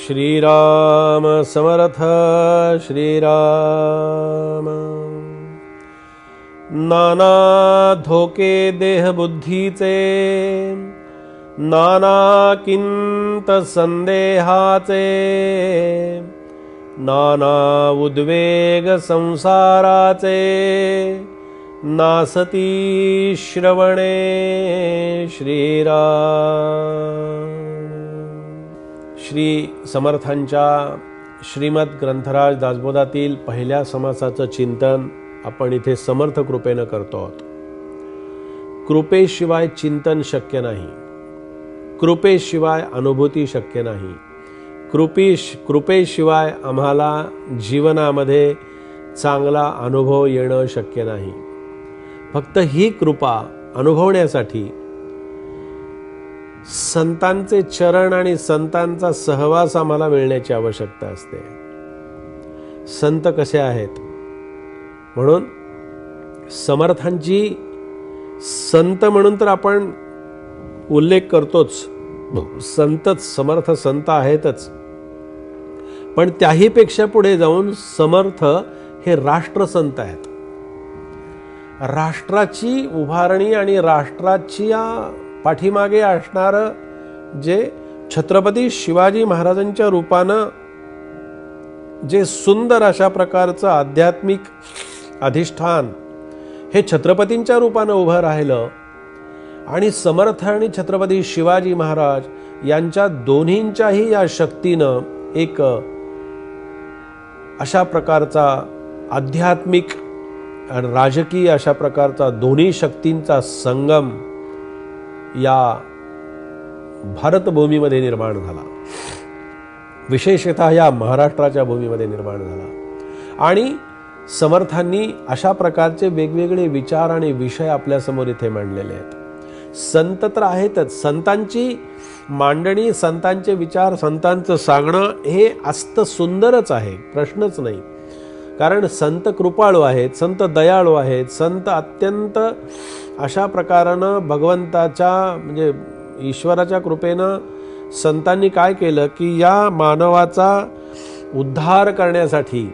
श्रीराम समर्थ श्रीराम। नाना धोके देहबुद्धीचे नाना किंत संदेहाचे नाना उद्वेग संसाराचे नासती श्रवणे श्रीराम श्री समर्थांच्या श्रीमद ग्रंथराज दासबोधातील पहिल्या समासाचं चिंतन आपण इथे समर्थ कृपेनं करतो आहोत. कृपेशिवाय चिंतन शक्य नाही. कृपेशिवाय अनुभूती शक्य नाही. कृपीश कृपेशिवाय आम्हाला जीवनामध्ये चांगला अनुभव येणं शक्य नाही. फक्त ही कृपा अनुभवण्यासाठी संतांचे चरण आणि संतांचा सहवास आम्हाला मिळण्याची आवश्यकता असते. संत कसे आहेत? म्हणून समर्थांची संत म्हणून तर आपण उल्लेख करतोच. संतच समर्थ संत आहेतच. पण त्याहीपेक्षा पुढे जाऊन समर्थ हे राष्ट्रसंत आहेत. राष्ट्राची उभारणी आणि राष्ट्राची पाठीमागे असणारं जे छत्रपती शिवाजी महाराजांच्या रूपानं जे सुंदर अशा प्रकारचं आध्यात्मिक अधिष्ठान हे छत्रपतींच्या रूपानं उभं राहिलं आणि समर्थ आणि छत्रपती शिवाजी महाराज यांच्या दोन्हींच्याही या शक्तीनं एक अशा प्रकारचा आध्यात्मिक आणि राजकीय अशा प्रकारचा दोन्ही शक्तींचा संगम या भारतभूमीमध्ये निर्माण झाला. विशेषतः या महाराष्ट्राच्या भूमीमध्ये निर्माण झाला. आणि समर्थांनी अशा प्रकारचे वेगवेगळे विचार आणि विषय आपल्यासमोर इथे मांडलेले आहेत. संत तर आहेतच. संतांची मांडणी संतांचे विचार संतांचं सांगणं हे असतं सुंदरच आहे. प्रश्नच नाही. कारण संत कृपाळू आहेत संत दयाळू आहेत संत अत्यंत अशा प्रकारानं भगवंताच्या म्हणजे ईश्वराच्या कृपेनं संतांनी काय केलं की या मानवाचा उद्धार करण्यासाठी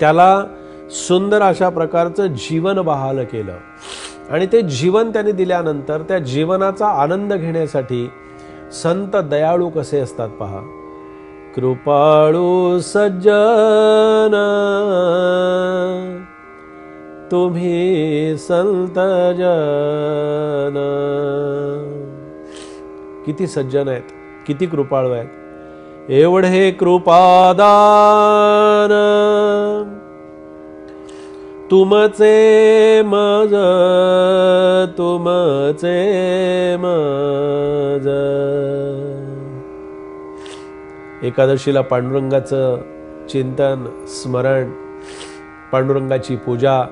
त्याला सुंदर अशा प्रकारचं जीवन बहाल केलं. आणि ते जीवन त्याने दिल्यानंतर त्या जीवनाचा आनंद घेण्यासाठी संत दयाळू कसे असतात पहा. कृपाळू सज्जन तुम्ही संत जन. किती सज्जन आहेत किती कृपाळू आहेत. एवढे कृपादान. तुमचे मज तुमचे मज. एकादशीला पांडुरंगाचं चिंतन स्मरण पांडुरंगाची पूजा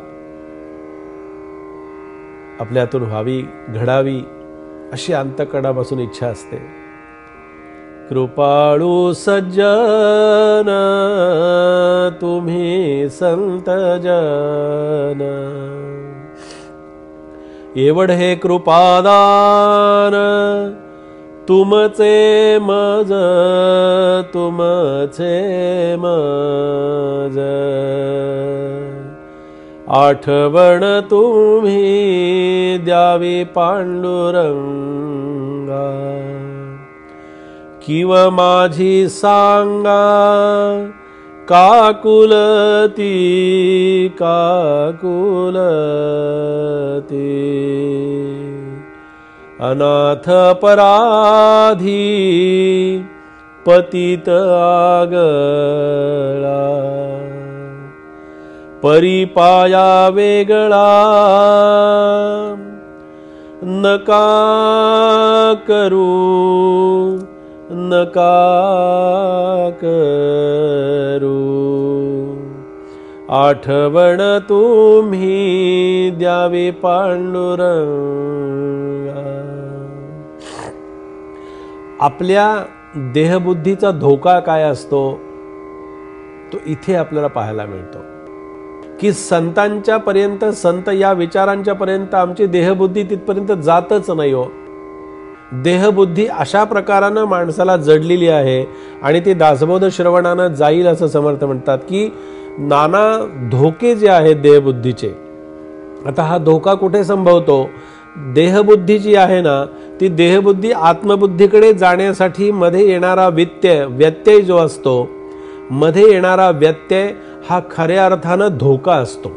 आपल्यातून व्हावी घडावी अशी अंतकणापासून इच्छा असते. कृपाळू सज्जन तुम्ही संत जन. हे कृपादान तुमचे मज तुमचे मज. आठवण तुम्ही द्यावी पांडुरंगा. किव माझी सांगा काकुलती काकुलती. अनाथ पराधी पतित आगळा. परिपाया वेगळा नका करू नका करू. आठवण तुम्ही द्यावी पांडुर आपल्या देहबुद्धीचा धोका काय असतो तो इथे आपल्याला पाहायला मिळतो. की संतांच्या पर्यंत संत या विचारांच्या पर्यंत आमची देहबुद्धी तिथपर्यंत जातच नाही हो. देहबुद्धी अशा प्रकारानं माणसाला जडलेली आहे आणि ती दासबोध श्रवणानं जाईल असं समर्थ म्हणतात की नाना धोके जे आहेत देहबुद्धीचे आता हा धोका कुठे संभवतो? देहबुद्धी जी आहे ना ती देहबुद्धी आत्मबुद्धीकडे जाण्यासाठी मध्ये येणारा व्यत्यय व्यत्यय जो असतो मध्ये येणारा व्यत्यय हा खऱ्या अर्थानं धोका असतो.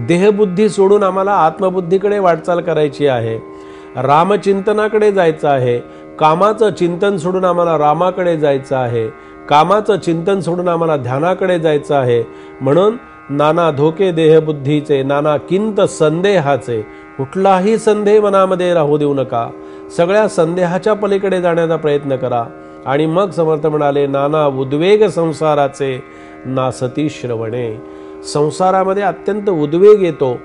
देहबुद्धी सोडून आम्हाला आत्मबुद्धीकडे वाटचाल करायची आहे. रामचिंतनाकडे जायचं आहे. कामाचं चिंतन सोडून आम्हाला रामाकडे जायचं आहे. कामाचं चिंतन सोडून आम्हाला ध्यानाकडे जायचं आहे. म्हणून नाना धोके देहबुद्धीचे नाना किंत संदेहाचे कुठलाही संदेह मनामध्ये राहू देऊ नका. सगळ्या संदेहाच्या पलीकडे जाण्याचा प्रयत्न करा. आणि मग समर्थ म्हणाले नाना उद्वेग संसाराचे नासती श्रवणे. संसारामध्ये अत्यंत उद्वेग येतो.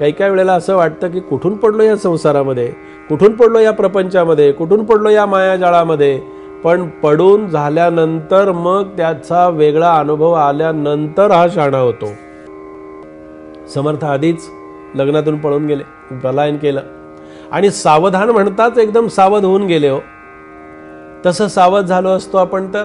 काही काही वेळेला असं वाटतं की कुठून पडलो या संसारामध्ये? कुठून पडलो या प्रपंचामध्ये? कुठून पडलो या मायाजाळामध्ये? पण पडून झाल्यानंतर मग त्याचा वेगळा अनुभव आल्यानंतर हा शाणा होतो. समर्थ आधीच लग्नातून पळून गेले पलायन केलं. आणि सावधान म्हणताच एकदम सावध होऊन गेले हो. तसं सावध झालो असतो आपण तर?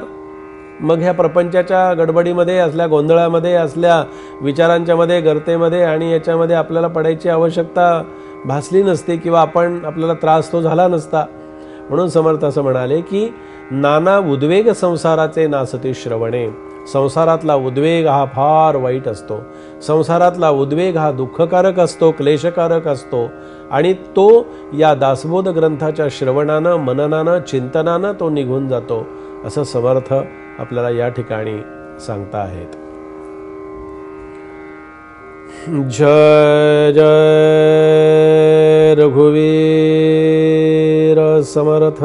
मग ह्या प्रपंचाच्या गडबडीमध्ये असल्या गोंधळामध्ये असल्या विचारांच्या मध्ये गर्तेमध्ये आणि याच्यामध्ये आपल्याला पडायची आवश्यकता भासली नसते किंवा आपण आपल्याला त्रास तो झाला नसता. म्हणून समर्थ असं म्हणाले की नाना उद्वेग संसाराचे नासते श्रवणे. संसारातला उद्वेग हा फार वाईट असतो. संसारातला उद्वेग हा दुःखकारक असतो क्लेशकारक असतो आणि तो या दासबोध ग्रंथाच्या श्रवणानं मननानं चिंतनानं तो निघून जातो. असं समर्थ आपल्याला या ठिकाणी सांगता आहेत. जय जय रघुवीर समर्थ.